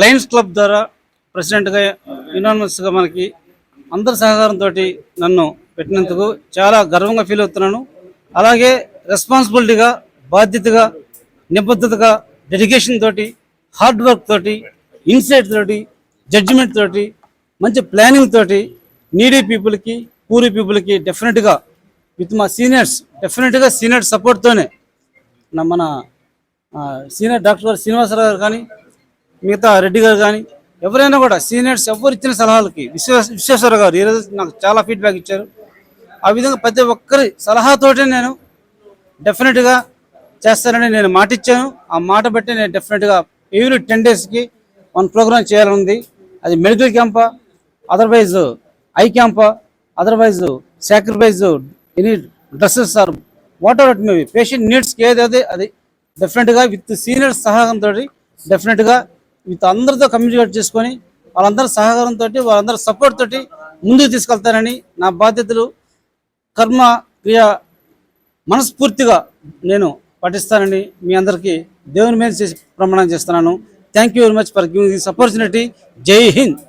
Lions club ద్వారా ప్రెసిడెంట్గా యునానిమస్గా మనకి అందరి సహకారంతో నన్ను పెట్టినందుకు చాలా గర్వంగా ఫీల్ అవుతున్నాను. అలాగే రెస్పాన్సిబిలిటీగా బాధ్యతగా నిబద్ధతగా డెడికేషన్ తోటి హార్డ్ వర్క్ తోటి ఇన్సైట్ తోటి జడ్జిమెంట్ తోటి మంచి ప్లానింగ్ తోటి నీడీ పీపుల్కి పూరి పీపుల్కి డెఫినెట్గా విత్ మా సీనియర్స్ డెఫినెట్గా సీనియర్ సపోర్ట్తోనే మన సీనియర్ డాక్టర్ గారు శ్రీనివాసరావు గారు కానీ మిగతా రెడ్డి గారు కానీ ఎవరైనా కూడా సీనియర్స్ ఎవరు ఇచ్చిన సలహాలకి విశ్వ విశ్వేశ్వర గారు ఈరోజు నాకు చాలా ఫీడ్బ్యాక్ ఇచ్చారు. ఆ విధంగా ప్రతి ఒక్కరి సలహాతోటే నేను డెఫినెట్గా చేస్తానని నేను మాట ఇచ్చాను ఆ మాట బట్టి నేను డెఫినెట్గా ఎవ్రీ టెన్ డేస్కి వన్ ప్రోగ్రామ్ చేయాలని ఉంది అది medical CAMPA otherwise I CAMPA otherwise sacrifice any dresses or whatever it maybe patient నీడ్స్కి ఏదైతే అది డెఫినెట్గా విత్ సీనియర్స్ సహాయంతో డెఫినెట్గా మీతో అందరితో కమ్యూనికేట్ చేసుకొని వాళ్ళందరి సహకారంతో వాళ్ళందరి సపోర్ట్ తోటి ముందుకు తీసుకెళ్తానని నా బాధ్యతలు కర్మ క్రియ మనస్ఫూర్తిగా నేను పఠిస్తానని మీ అందరికీ దేవుని మీద చేసి ప్రమాణం చేస్తున్నాను. Thank you very much for giving this opportunity జై హింద్